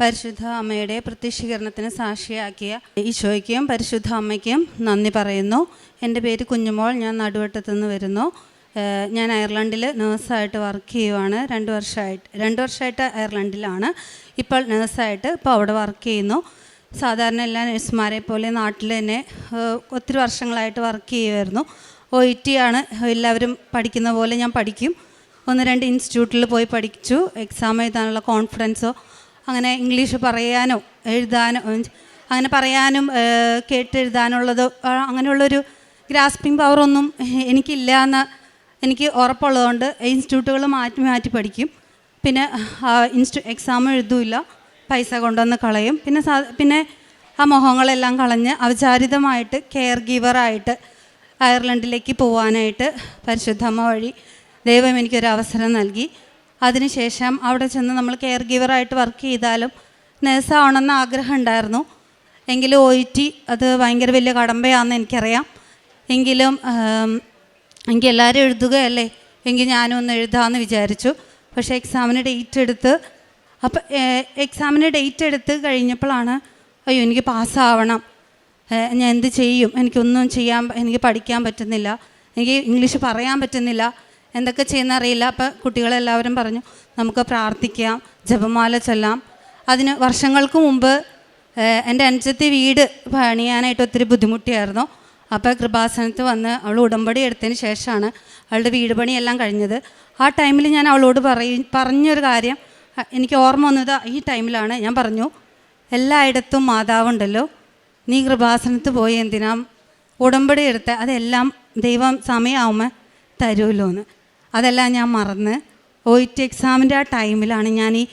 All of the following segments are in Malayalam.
പരിശുദ്ധ അമ്മയുടെ പ്രത്യക്ഷീകരണത്തിന് സാക്ഷിയാക്കിയ ഈശോയ്ക്കും പരിശുദ്ധ അമ്മയ്ക്കും നന്ദി പറയുന്നു. എന്റെ പേര് കുഞ്ഞുമോൾ ഞാൻ നടുവട്ടത്തു നിന്ന് വരുന്നു. ഞാൻ അയർലൻഡിൽ നേഴ്സായിട്ട് വർക്ക് ചെയ്യുവാണ്. രണ്ട് വർഷമായിട്ട് രണ്ട് വർഷമായിട്ട് അയർലൻഡിലാണ്. ഇപ്പോൾ നേഴ്സായിട്ട് ഇപ്പോൾ അവിടെ വർക്ക് ചെയ്യുന്നു. സാധാരണ എല്ലാ നഴ്സുമാരെ പോലെ നാട്ടിൽ തന്നെ ഒത്തിരി വർഷങ്ങളായിട്ട് വർക്ക് ചെയ്യുമായിരുന്നു ഒ ഇ ടി ആണ്. എല്ലാവരും പഠിക്കുന്ന പോലെ ഞാൻ പഠിക്കും. ഒന്ന് രണ്ട് ഇൻസ്റ്റിറ്റ്യൂട്ടിൽ പോയി പഠിച്ചു. എക്സാം എഴുതാനുള്ള കോൺഫിഡൻസോ അങ്ങനെ ഇംഗ്ലീഷ് പറയാനോ എഴുതാനോ അങ്ങനെ പറയാനും കേട്ട് കേട്ടെഴുതാനുള്ളതോ അങ്ങനെയുള്ളൊരു ഗ്രാസ്പിംഗ് പവറൊന്നും എനിക്കില്ല എന്ന് എനിക്ക് ഉറപ്പുള്ളതുകൊണ്ട് ഇൻസ്റ്റിറ്റ്യൂട്ടുകൾ മാറ്റി മാറ്റി പഠിക്കും. പിന്നെ ഇൻസ്റ്റു എക്സാം എഴുതൂല്ല പൈസ കൊണ്ടുവന്ന് കളയും. പിന്നെ സാ പിന്നെ ആ മോഹങ്ങളെല്ലാം കളഞ്ഞ് അവചാരിതമായിട്ട് കെയർ ഗീവറായിട്ട് അയർലൻഡിലേക്ക് പോകാനായിട്ട് പരിശുദ്ധമ്മ വഴി ദൈവം എനിക്കൊരു അവസരം നൽകി. അതിനുശേഷം അവിടെ ചെന്ന് നമ്മൾ കെയർ ഗീവറായിട്ട് വർക്ക് ചെയ്താലും നേഴ്സാവണമെന്ന് ആഗ്രഹം ഉണ്ടായിരുന്നു എങ്കിലും ഒ ടി അത് ഭയങ്കര വലിയ കടമ്പയാണെന്ന് എനിക്കറിയാം. എങ്കിലും എനിക്ക് എല്ലാവരും എഴുതുകയല്ലേ? എങ്കിൽ ഞാനും ഒന്ന് എഴുതാമെന്ന് വിചാരിച്ചു. പക്ഷേ എക്സാമിന് ഡേറ്റ് എടുത്ത് അപ്പം എക്സാമിന് ഡേറ്റ് എടുത്ത് കഴിഞ്ഞപ്പോഴാണ് അയ്യോ എനിക്ക് പാസ്സാവണം ഞാൻ എന്ത് ചെയ്യും? എനിക്കൊന്നും ചെയ്യാൻ എനിക്ക് പഠിക്കാൻ പറ്റുന്നില്ല. എനിക്ക് ഇംഗ്ലീഷ് പറയാൻ പറ്റുന്നില്ല. എന്തൊക്കെ ചെയ്യുന്ന അറിയില്ല അപ്പം കുട്ടികളെല്ലാവരും പറഞ്ഞു നമുക്ക് പ്രാർത്ഥിക്കാം ജപമാല ചൊല്ലാം. അതിന് വർഷങ്ങൾക്ക് മുമ്പ് എന്റെ അനുജത്തെ വീട് പണിയാനായിട്ട് ഒത്തിരി ബുദ്ധിമുട്ടിയായിരുന്നു. അപ്പോൾ കൃപാസനത്ത് വന്ന് അവൾ ഉടമ്പടി എടുത്തതിന് ശേഷമാണ് അവളുടെ വീട് പണിയെല്ലാം കഴിഞ്ഞത്. ആ ടൈമിൽ ഞാൻ അവളോട് പറയും പറഞ്ഞൊരു കാര്യം എനിക്ക് ഓർമ്മ വന്നത് ഈ ടൈമിലാണ്. ഞാൻ പറഞ്ഞു എല്ലായിടത്തും മാതാവുണ്ടല്ലോ. നീ കൃപാസനത്ത് പോയി എന്തിനാ ഉടമ്പടി എടുത്ത്? അതെല്ലാം ദൈവം സമയമാവുമ്പോൾ തരുമല്ലോ എന്ന് അതെല്ലാം ഞാൻ മറന്ന് ഒ ഇ ടി എക്സാമിന്റെ ആ ടൈമിലാണ് ഞാൻ ഈ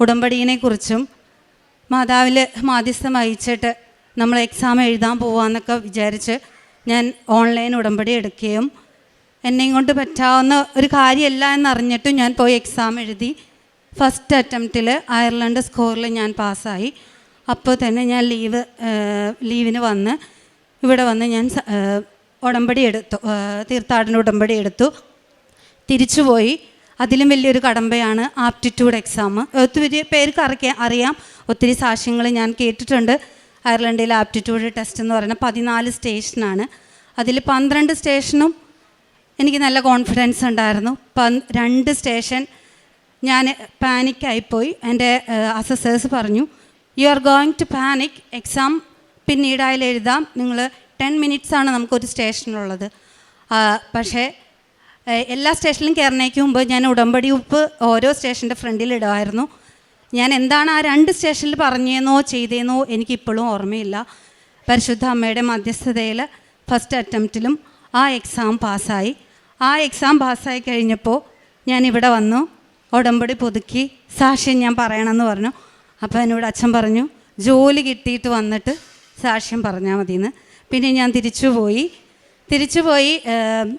ഉടമ്പടീനെ കുറിച്ചും മാതാവിൽ മാധ്യസ്ഥം വഹിച്ചിട്ട് നമ്മൾ എക്സാം എഴുതാൻ പോവാന്നൊക്കെ വിചാരിച്ച് ഞാൻ ഓൺലൈൻ ഉടമ്പടി എടുക്കുകയും എന്നെയും കൊണ്ട് പറ്റാവുന്ന ഒരു കാര്യമല്ല എന്നറിഞ്ഞിട്ടും ഞാൻ പോയി എക്സാം എഴുതി ഫസ്റ്റ് അറ്റംപ്റ്റിൽ അയർലൻഡ് സ്കോറിൽ ഞാൻ പാസ്സായി. അപ്പോൾ തന്നെ ഞാൻ ലീവ് ലീവിന് വന്ന് ഇവിടെ വന്ന് ഞാൻ ഉടമ്പടി എടുത്തു തീർത്ഥാടന ഉടമ്പടി എടുത്തു. തിരിച്ചുപോയി. അതിലും വലിയൊരു കടമ്പയാണ് ആപ്റ്റിറ്റ്യൂഡ് എക്സാം. ഒത്തിരി പേർക്ക് അറിയാം അറിയാം. ഒത്തിരി സാക്ഷ്യങ്ങൾ ഞാൻ കേട്ടിട്ടുണ്ട്. അയർലൻഡിലെ ആപ്റ്റിറ്റ്യൂഡ് ടെസ്റ്റ് എന്ന് പറയുന്നത് പതിനാല് സ്റ്റേഷനാണ്. അതിൽ പന്ത്രണ്ട് സ്റ്റേഷനും എനിക്ക് നല്ല കോൺഫിഡൻസ് ഉണ്ടായിരുന്നു. രണ്ട് സ്റ്റേഷൻ ഞാൻ പാനിക്കായിപ്പോയി എന്റെ അസസേഴ്സ് പറഞ്ഞു you are going to panic exam പിന്നീടായാലും എഴുതാം. നിങ്ങൾ ടെൻ മിനിറ്റ്സാണ് നമുക്കൊരു സ്റ്റേഷനുള്ളത്. പക്ഷേ എല്ലാ സ്റ്റേഷനിലും കയറുന്നതിന് മുമ്പ് ഞാൻ ഉടമ്പടി ഉപ്പ് ഓരോ സ്റ്റേഷന്റെ ഫ്രണ്ടിൽ ഇടുമായിരുന്നു. ഞാൻ എന്താണ് ആ രണ്ട് സ്റ്റേഷനിൽ പറഞ്ഞേന്നോ ചെയ്തേന്നോ എനിക്കിപ്പോഴും ഓർമ്മയില്ല. പരിശുദ്ധ അമ്മയുടെ മധ്യസ്ഥതയിൽ ഫസ്റ്റ് അറ്റംപ്റ്റിലും ആ എക്സാം പാസ്സായി. ആ എക്സാം പാസ്സായി കഴിഞ്ഞപ്പോൾ ഞാൻ ഇവിടെ വന്നു. ഉടമ്പടി പുതുക്കി. സാക്ഷ്യം ഞാൻ പറയണമെന്ന് പറഞ്ഞു. അപ്പോൾ എന്നോട് അച്ഛൻ പറഞ്ഞു ജോലി കിട്ടിയിട്ട് വന്നിട്ട് സാക്ഷ്യം പറഞ്ഞാൽ മതിയെന്ന്. പിന്നെ ഞാൻ തിരിച്ചു പോയി തിരിച്ചുപോയി തിരിച്ചുപോയി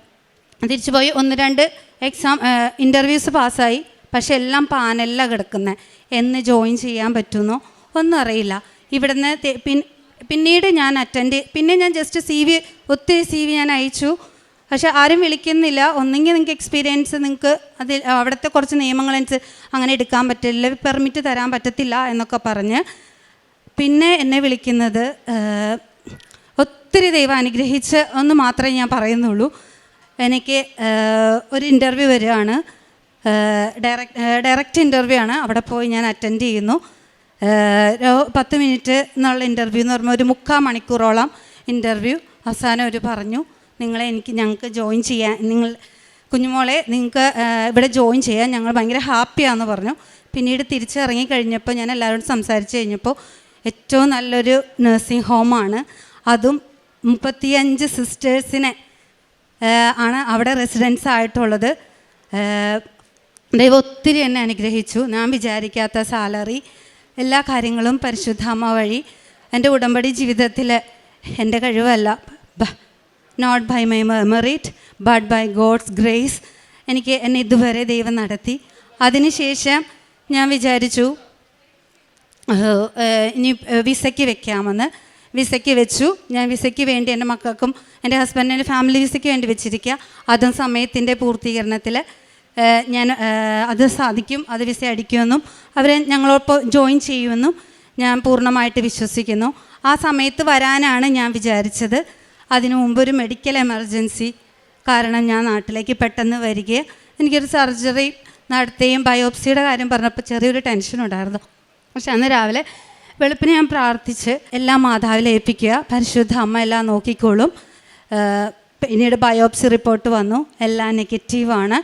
ഏം, തിരിച്ചുപോയി ഒന്ന് രണ്ട് എക്സാം ഇന്റർവ്യൂസ് പാസ്സായി. പക്ഷെ എല്ലാം പാനലിലാണ് കിടക്കുന്നത് എന്ന് ജോയിൻ ചെയ്യാൻ പറ്റുമെന്നോ ഒന്നും അറിയില്ല. ഇവിടുന്ന് പിന്നീട് ഞാൻ അറ്റൻഡ് പിന്നെ ഞാൻ ജസ്റ്റ് സി വി ഒത്തിരി സി വി ഞാൻ അയച്ചു. പക്ഷെ ആരും വിളിക്കുന്നില്ല. ഒന്നെങ്കിൽ നിങ്ങൾക്ക് എക്സ്പീരിയൻസ് നിങ്ങൾക്ക് അതിൽ അവിടുത്തെ കുറച്ച് നിയമങ്ങളനുസരിച്ച് അങ്ങനെ എടുക്കാൻ പറ്റില്ല. പെർമിറ്റ് തരാൻ പറ്റത്തില്ല എന്നൊക്കെ പറഞ്ഞ്. പിന്നെ എന്നെ വിളിക്കുന്നത് ഒത്തിരി ദൈവം അനുഗ്രഹിച്ച് ഒന്ന് മാത്രമേ ഞാൻ പറയുന്നുള്ളൂ. എനിക്ക് ഒരു ഇന്റർവ്യൂ വരികയാണ്. ഡയറക്റ്റ് ഡയറക്റ്റ് ഇന്റർവ്യൂ ആണ്. അവിടെ പോയി ഞാൻ അറ്റൻഡ് ചെയ്യുന്നു. പത്ത് മിനിറ്റ് എന്നുള്ള ഇന്റർവ്യൂ എന്ന് പറയുമ്പോൾ ഒരു മുക്കാൽ മണിക്കൂറോളം ഇന്റർവ്യൂ അവസാനം അവർ പറഞ്ഞു. നിങ്ങളെ എനിക്ക് ഞങ്ങൾക്ക് ജോയിൻ ചെയ്യാൻ നിങ്ങൾ കുഞ്ഞുമോളെ നിങ്ങൾക്ക് ഇവിടെ ജോയിൻ ചെയ്യാൻ ഞങ്ങൾ ഭയങ്കര ഹാപ്പിയാണെന്ന് പറഞ്ഞു. പിന്നീട് തിരിച്ചിറങ്ങി കഴിഞ്ഞപ്പോൾ ഞാൻ എല്ലാവരോടും സംസാരിച്ച് കഴിഞ്ഞപ്പോൾ ഏറ്റവും നല്ലൊരു നഴ്സിംഗ് ഹോമാണ് അതും മുപ്പത്തിയഞ്ച് സിസ്റ്റേഴ്സിനെ ആണ് അവിടെ റെസിഡൻസ് ആയിട്ടുള്ളത്. ദൈവം ഒത്തിരി എന്നെ അനുഗ്രഹിച്ചു. ഞാൻ വിചാരിക്കാത്ത സാലറി എല്ലാ കാര്യങ്ങളും പരിശുദ്ധാമ്മ വഴി. എന്റെ ഉടമ്പടി ജീവിതത്തിൽ എന്റെ കഴിവല്ല. Not by my merit but by God's grace എനിക്ക് എന്നെ ഇതുവരെ ദൈവം നടത്തി. അതിനുശേഷം ഞാൻ വിചാരിച്ചു ഇനി വിസയ്ക്ക് വെക്കാമെന്ന്. വിസയ്ക്ക് വെച്ചു. ഞാൻ വിസയ്ക്ക് വേണ്ടി എന്റെ മക്കൾക്കും എന്റെ ഹസ്ബൻഡിന്റെ ഫാമിലി വിസയ്ക്ക് വേണ്ടി വെച്ചിരിക്കുക. അതും സമയത്തിന്റെ പൂർത്തീകരണത്തിൽ ഞാൻ അത് സാധിക്കും അത് വിസ അടിക്കുമെന്നും അവരെ ഞങ്ങളോടൊപ്പം ജോയിൻ ചെയ്യുമെന്നും ഞാൻ പൂർണമായിട്ട് വിശ്വസിക്കുന്നു. ആ സമയത്ത് വരാനാണ് ഞാൻ വിചാരിച്ചത്. അതിനു മുമ്പ് ഒരു മെഡിക്കൽ എമർജൻസി കാരണം ഞാൻ നാട്ടിലേക്ക് പെട്ടെന്ന് വരികയും എനിക്കൊരു സർജറി നടത്തുകയും ബയോപ്സിയുടെ കാര്യം പറഞ്ഞപ്പോൾ ചെറിയൊരു ടെൻഷൻ ഉണ്ടായിരുന്നു. പക്ഷെ അന്ന് രാവിലെ വെളുപ്പിന് ഞാൻ പ്രാർത്ഥിച്ച് എല്ലാം മാതാവിൽ ഏൽപ്പിക്കുക. പരിശുദ്ധ അമ്മ എല്ലാം നോക്കിക്കോളും. പിന്നീട് ബയോപ്സി റിപ്പോർട്ട് വന്നു. എല്ലാം നെഗറ്റീവാണ്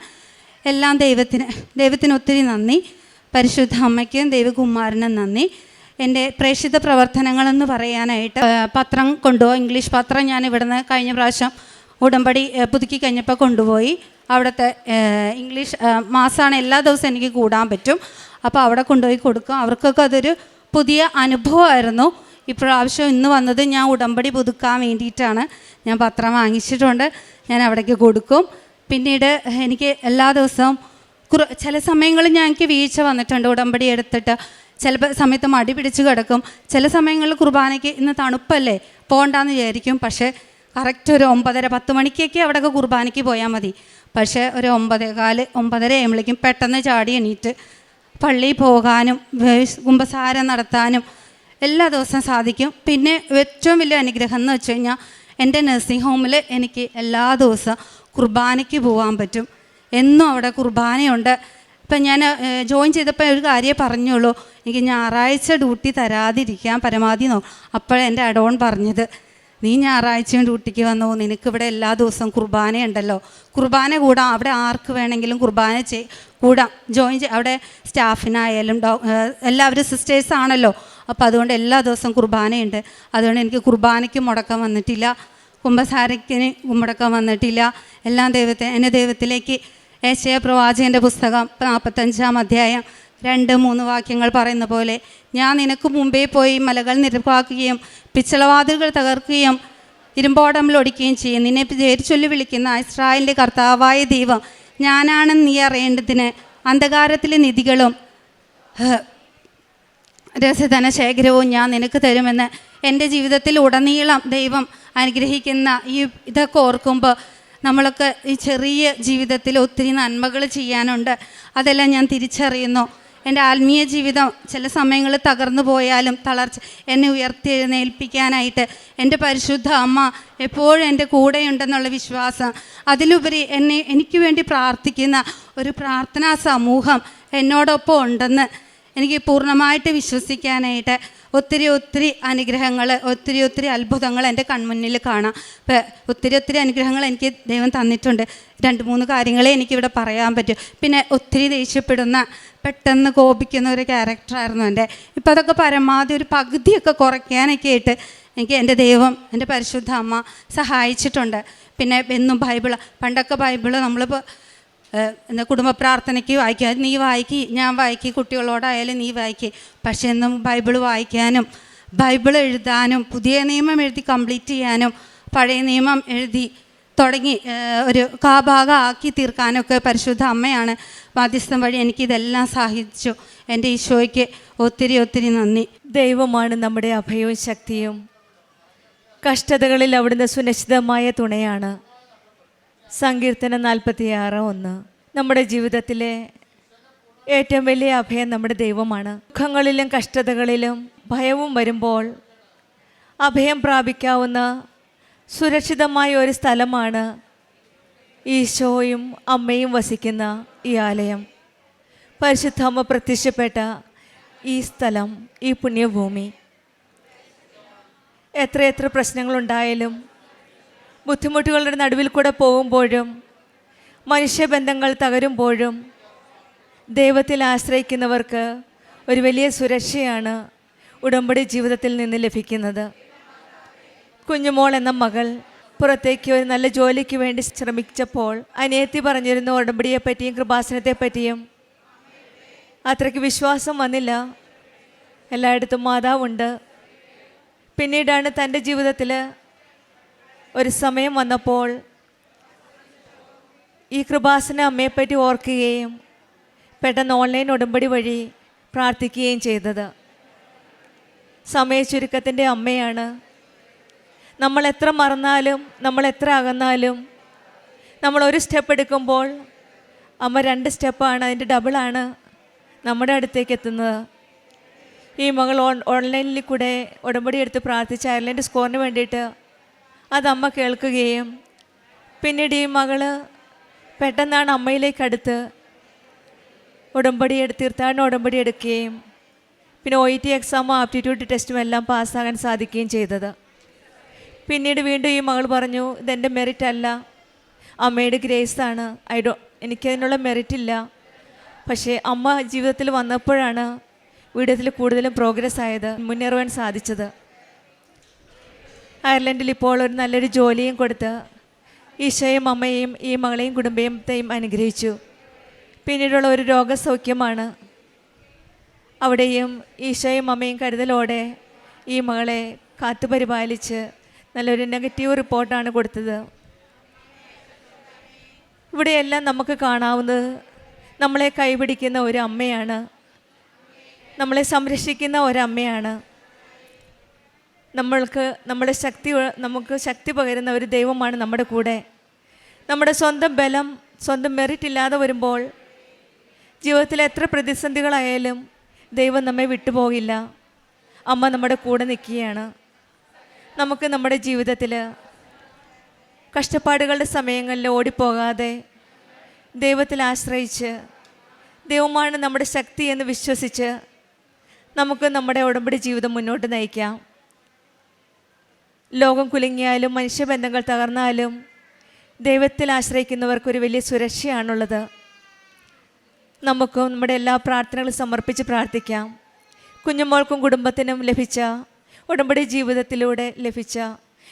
എല്ലാം ദൈവത്തിന് ദൈവത്തിന് ഒത്തിരി നന്ദി. പരിശുദ്ധ അമ്മയ്ക്കും ദൈവകുമാരനും നന്ദി. എന്റെ പ്രേക്ഷിത പ്രവർത്തനങ്ങളെന്ന് പറയാനായിട്ട് പത്രം കൊണ്ടുപോയി ഇംഗ്ലീഷ് പത്രം ഞാൻ ഇവിടുന്ന് കഴിഞ്ഞ പ്രാവശ്യം ഉടമ്പടി പുതുക്കി കഴിഞ്ഞപ്പോൾ കൊണ്ടുപോയി. അവിടുത്തെ ഇംഗ്ലീഷ് മാസമാണ് എല്ലാ ദിവസവും എനിക്ക് കൂടാൻ പറ്റും. അപ്പോൾ അവിടെ കൊണ്ടുപോയി കൊടുക്കും. അവർക്കൊക്കെ അതൊരു പുതിയ അനുഭവമായിരുന്നു. ഇപ്രാവശ്യം ഇന്ന് വന്നത് ഞാൻ ഉടമ്പടി പുതുക്കാൻ വേണ്ടിയിട്ടാണ്. ഞാൻ പത്രം വാങ്ങിച്ചിട്ടുണ്ട്. ഞാൻ അവിടേക്ക് കൊടുക്കും. പിന്നീട് എനിക്ക് എല്ലാ ദിവസവും കുറ ചില സമയങ്ങളിൽ ഞാൻ എനിക്ക് വീഴ്ച വന്നിട്ടുണ്ട് ഉടമ്പടി എടുത്തിട്ട്. ചില സമയത്ത് മടി പിടിച്ച് കിടക്കും. ചില സമയങ്ങളിൽ കുർബാനയ്ക്ക് ഇന്ന് തണുപ്പല്ലേ പോകണ്ടെന്ന് വിചാരിക്കും. പക്ഷേ കറക്റ്റ് ഒരു ഒമ്പതര പത്ത് മണിക്കൊക്കെ അവിടെയൊക്കെ കുർബാനയ്ക്ക് പോയാൽ മതി. പക്ഷേ ഒരു ഒമ്പതേകാൽ ഒമ്പതര ആകുമ്പോഴേക്കും പെട്ടെന്ന് ചാടി എണീറ്റ് പള്ളിയിൽ പോകാനും കുംഭസാരം നടത്താനും എല്ലാ ദിവസവും സാധിക്കും. പിന്നെ ഏറ്റവും വലിയ അനുഗ്രഹം എന്ന് വെച്ച് കഴിഞ്ഞാൽ എന്റെ നഴ്സിംഗ് ഹോമിൽ എനിക്ക് എല്ലാ ദിവസവും കുർബാനയ്ക്ക് പോകാൻ പറ്റും. എന്നും അവിടെ കുർബാനയുണ്ട്. ഇപ്പം ഞാൻ ജോയിൻ ചെയ്തപ്പോൾ ഒരു കാര്യമേ പറഞ്ഞുള്ളൂ. എനിക്ക് ഞായറാഴ്ച ഡ്യൂട്ടി തരാതിരിക്കാൻ പരമാവധി നോ അപ്പോഴെന്റെ അഡോൺ പറഞ്ഞത്. നീ ഞായറാഴ്ചയും ഡ്യൂട്ടിക്ക് വന്നു. നിനക്കിവിടെ എല്ലാ ദിവസവും കുർബാനയുണ്ടല്ലോ കുർബാന കൂടാം. അവിടെ ആർക്ക് വേണമെങ്കിലും കുർബാന ചെയ് കൂടാം. ജോയിൻ ചെയ് അവിടെ സ്റ്റാഫിനായാലും ഡോ എല്ലാവരും സിസ്റ്റേഴ്സ് ആണല്ലോ. അപ്പോൾ അതുകൊണ്ട് എല്ലാ ദിവസവും കുർബാനയുണ്ട്. അതുകൊണ്ട് എനിക്ക് കുർബാനയ്ക്ക് മുടക്കം വന്നിട്ടില്ല. കുംഭസാരയ്ക്കിന് മുടക്കം വന്നിട്ടില്ല. എല്ലാം ദൈവത്തെ എന്റെ ദൈവത്തിലേക്ക് ഏശയ പ്രവാചകന്റെ പുസ്തകം നാൽപ്പത്തഞ്ചാം അധ്യായം രണ്ട് മൂന്ന് വാക്യങ്ങൾ പറയുന്ന പോലെ ഞാൻ നിനക്ക് മുമ്പേ പോയി മലകൾ നിരപ്പാക്കുകയും പിച്ചളവാതിലുകൾ തകർക്കുകയും ഇരുമ്പോടമ്പിൽ ഒടിക്കുകയും ചെയ്യും. നിന്നെ പേര് ചൊല്ലി വിളിക്കുന്ന ഇസ്രായേലിന്റെ കർത്താവായ ദൈവം ഞാനാണെന്ന് നീ അറിയേണ്ടതിന് അന്ധകാരത്തിലെ നിധികളും രസധന ശേഖരവും ഞാൻ നിനക്ക് തരുമെന്ന് എന്റെ ജീവിതത്തിൽ ഉടനീളം ദൈവം അനുഗ്രഹിക്കുന്ന ഈ ഇതൊക്കെ ഓർക്കുമ്പോൾ നമ്മളൊക്കെ ഈ ചെറിയ ജീവിതത്തിൽ ഒത്തിരി നന്മകൾ ചെയ്യാനുണ്ട്. അതെല്ലാം ഞാൻ തിരിച്ചറിയുന്നു. എന്റെ ആത്മീയ ജീവിതം ചില സമയങ്ങളിൽ തകർന്നു പോയാലും തളർച്ച എന്നെ ഉയർത്തെഴുന്നേൽപ്പിക്കാനായിട്ട് എന്റെ പരിശുദ്ധ അമ്മ എപ്പോഴും എന്റെ കൂടെയുണ്ടെന്നുള്ള വിശ്വാസം. അതിലുപരി എന്നെ എനിക്ക് വേണ്ടി പ്രാർത്ഥിക്കുന്ന ഒരു പ്രാർത്ഥനാ സമൂഹം എന്നോടൊപ്പം ഉണ്ടെന്ന് എനിക്ക് പൂർണമായിട്ട് വിശ്വസിക്കാനായിട്ട് ഒത്തിരി ഒത്തിരി അനുഗ്രഹങ്ങൾ ഒത്തിരി ഒത്തിരി അത്ഭുതങ്ങൾ എന്റെ കൺമുന്നിൽ കാണാം. ഇപ്പം ഒത്തിരി ഒത്തിരി അനുഗ്രഹങ്ങൾ എനിക്ക് ദൈവം തന്നിട്ടുണ്ട്. രണ്ട് മൂന്ന് കാര്യങ്ങളെ എനിക്കിവിടെ പറയാൻ പറ്റും. പിന്നെ ഒത്തിരി ദേഷ്യപ്പെടുന്ന പെട്ടെന്ന് കോപിക്കുന്ന ഒരു ക്യാരക്ടറായിരുന്നു എന്റെ. ഇപ്പം അതൊക്കെ പരമാവധി ഒരു പകുതിയൊക്കെ കുറയ്ക്കാനൊക്കെ ആയിട്ട് എനിക്ക് എന്റെ ദൈവം എന്റെ പരിശുദ്ധ അമ്മ സഹായിച്ചിട്ടുണ്ട്. പിന്നെ എന്നും ബൈബിൾ പണ്ടൊക്കെ ബൈബിൾ നമ്മളിപ്പോൾ എന്താ കുടുംബ പ്രാർത്ഥനയ്ക്ക് വായിക്കാം നീ വായിക്കി ഞാൻ വായിക്കി കുട്ടികളോടായാലും നീ വായിക്കി. പക്ഷെ എന്നും ബൈബിൾ വായിക്കാനും ബൈബിൾ എഴുതാനും പുതിയ നിയമം എഴുതി കംപ്ലീറ്റ് ചെയ്യാനും പഴയ നിയമം എഴുതി തുടങ്ങി ഒരു കാഭാഗം ആക്കി തീർക്കാനൊക്കെ പരിശുദ്ധ അമ്മയാണ് മാധ്യസ്ഥം വഴി എനിക്കിതെല്ലാം സാധിച്ചു എന്റെ ഈശോയ്ക്ക് ഒത്തിരി ഒത്തിരി നന്ദി. ദൈവമാണ് നമ്മുടെ അഭയവും ശക്തിയും. കഷ്ടതകളിൽ അവിടുന്ന് സുനിശ്ചിതമായ തുണയാണ്. സങ്കീർത്തനം നാൽപ്പത്തിയാറ് ഒന്ന്. നമ്മുടെ ജീവിതത്തിലെ ഏറ്റവും വലിയ അഭയം നമ്മുടെ ദൈവമാണ്. ദുഃഖങ്ങളിലും കഷ്ടതകളിലും ഭയവും വരുമ്പോൾ അഭയം പ്രാപിക്കാവുന്ന സുരക്ഷിതമായ ഒരു സ്ഥലമാണ് ഈശോയും അമ്മയും വസിക്കുന്ന ഈ ആലയം. പരിശുദ്ധ അമ്മ പ്രത്യക്ഷപ്പെട്ട ഈ സ്ഥലം ഈ പുണ്യഭൂമി. എത്രയെത്ര പ്രശ്നങ്ങളുണ്ടായാലും ബുദ്ധിമുട്ടുകളുടെ നടുവിൽ കൂടെ പോകുമ്പോഴും മനുഷ്യബന്ധങ്ങൾ തകരുമ്പോഴും ദൈവത്തിൽ ആശ്രയിക്കുന്നവർക്ക് ഒരു വലിയ സുരക്ഷയാണ് ഉടമ്പടി ജീവിതത്തിൽ നിന്ന് ലഭിക്കുന്നത്. കുഞ്ഞുമോൾ എന്ന മകൾ പുറത്തേക്ക് ഒരു നല്ല ജോലിക്ക് വേണ്ടി ശ്രമിച്ചപ്പോൾ അനിയത്തി പറഞ്ഞിരുന്ന ഉടമ്പടിയെപ്പറ്റിയും കൃപാസനത്തെപ്പറ്റിയും കൃപാസനത്തെ പറ്റിയും. അത്രയ്ക്ക് വിശ്വാസം വന്നില്ല. എല്ലായിടത്തും മാതാവുണ്ട്. പിന്നീടാണ് തന്റെ ജീവിതത്തിൽ ഒരു സമയം വന്നപ്പോൾ ഈ കൃപാസന അമ്മയെപ്പറ്റി ഓർക്കുകയും പെട്ടെന്ന് ഓൺലൈൻ ഉടമ്പടി വഴി പ്രാർത്ഥിക്കുകയും ചെയ്തത്. സമയച്ചുരുക്കത്തിന്റെ അമ്മയാണ്. നമ്മൾ എത്ര മറന്നാലും നമ്മൾ എത്ര അകന്നാലും നമ്മൾ ഒരു സ്റ്റെപ്പ് എടുക്കുമ്പോൾ അമ്മ രണ്ട് സ്റ്റെപ്പാണ് അതിന്റെ ഡബിളാണ് നമ്മുടെ അടുത്തേക്ക് എത്തുന്നത്. ഈ മകൾ ഓൺ ഓൺലൈനിൽ കൂടെ ഉടമ്പടി എടുത്ത് പ്രാർത്ഥിച്ച അയർലൻഡ് സ്കോറിന് വേണ്ടിയിട്ട് അത് അമ്മ കേൾക്കുകയും പിന്നീട് ഈ മകൾ പെട്ടെന്നാണ് അമ്മയിലേക്കടുത്ത് ഉടമ്പടി എടുത്ത് തീർത്ഥാടന ഉടമ്പടി എടുക്കുകയും പിന്നെ ഒ ഇ ടി എക്സാമും ആപ്റ്റിറ്റ്യൂഡ് ടെസ്റ്റും എല്ലാം പാസ്സാകാൻ സാധിക്കുകയും ചെയ്തത്. പിന്നീട് വീണ്ടും ഈ മകൾ പറഞ്ഞു ഇതെന്റെ മെറിറ്റ് അല്ല. അമ്മയുടെ ഗ്രേസ് ആണ്. ഐ ഡോ എനിക്കതിനുള്ള മെറിറ്റ് ഇല്ല. പക്ഷേ അമ്മ ജീവിതത്തിൽ വന്നപ്പോഴാണ് വീഡിയോത്തിൽ കൂടുതലും പ്രോഗ്രസ് ആയത് മുന്നേറുവാൻ സാധിച്ചത്. അയർലൻഡിൽ ഇപ്പോൾ ഒരു നല്ലൊരു ജോലിയും കൊടുത്ത് ഈശോയും അമ്മയെയും ഈ മകളെയും കുടുംബത്തെയും അനുഗ്രഹിച്ചു. പിന്നീടുള്ള ഒരു രോഗസൗഖ്യമാണ് അവിടെയും ഈശോയും അമ്മയും കരുതലോടെ ഈ മകളെ കാത്തുപരിപാലിച്ച് നല്ലൊരു നെഗറ്റീവ് റിപ്പോർട്ടാണ് കൊടുത്തത്. ഇവിടെയെല്ലാം നമുക്ക് കാണാവുന്നത് നമ്മളെ കൈപിടിക്കുന്ന ഒരു അമ്മയാണ്. നമ്മളെ സംരക്ഷിക്കുന്ന ഒരമ്മയാണ്. നമ്മൾക്ക് നമ്മുടെ ശക്തി നമുക്ക് ശക്തി പകരുന്ന ഒരു ദൈവമാണ് നമ്മുടെ കൂടെ. നമ്മുടെ സ്വന്തം ബലം സ്വന്തം മെറിറ്റ് ഇല്ലാതെ വരുമ്പോൾ ജീവിതത്തിൽ എത്ര പ്രതിസന്ധികളായാലും ദൈവം നമ്മെ വിട്ടുപോകില്ല. അമ്മ നമ്മുടെ കൂടെ നിൽക്കുകയാണ്. നമുക്ക് നമ്മുടെ ജീവിതത്തിൽ കഷ്ടപ്പാടുകളുടെ സമയങ്ങളിൽ ഓടിപ്പോകാതെ ദൈവത്തിൽ ആശ്രയിച്ച് ദൈവമാണ് നമ്മുടെ ശക്തി എന്ന് വിശ്വസിച്ച് നമുക്ക് നമ്മുടെ ഉടമ്പടി ജീവിതം മുന്നോട്ട് നയിക്കാം. ലോകം കുലുങ്ങിയാലും മനുഷ്യബന്ധങ്ങൾ തകർന്നാലും ദൈവത്തിൽ ആശ്രയിക്കുന്നവർക്കൊരു വലിയ സുരക്ഷയാണുള്ളത്. നമുക്കും നമ്മുടെ എല്ലാ പ്രാർത്ഥനകളും സമർപ്പിച്ച് പ്രാർത്ഥിക്കാം. കുഞ്ഞുമോൾക്കും കുടുംബത്തിനും ലഭിച്ച ഉടമ്പടി ജീവിതത്തിലൂടെ ലഭിച്ച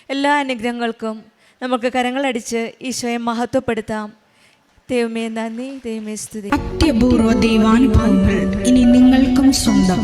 എല്ലാ അനുഗ്രഹങ്ങൾക്കും നമുക്ക് കരങ്ങളടിച്ച് ഈശോയെ മഹത്വപ്പെടുത്താം. ദൈവമേ നന്ദി. ദൈവമേ സ്തുതി. അത്യപൂർവ ദൈവാനുഭവങ്ങൾ ഇനി നിങ്ങൾക്കും സ്വന്തം.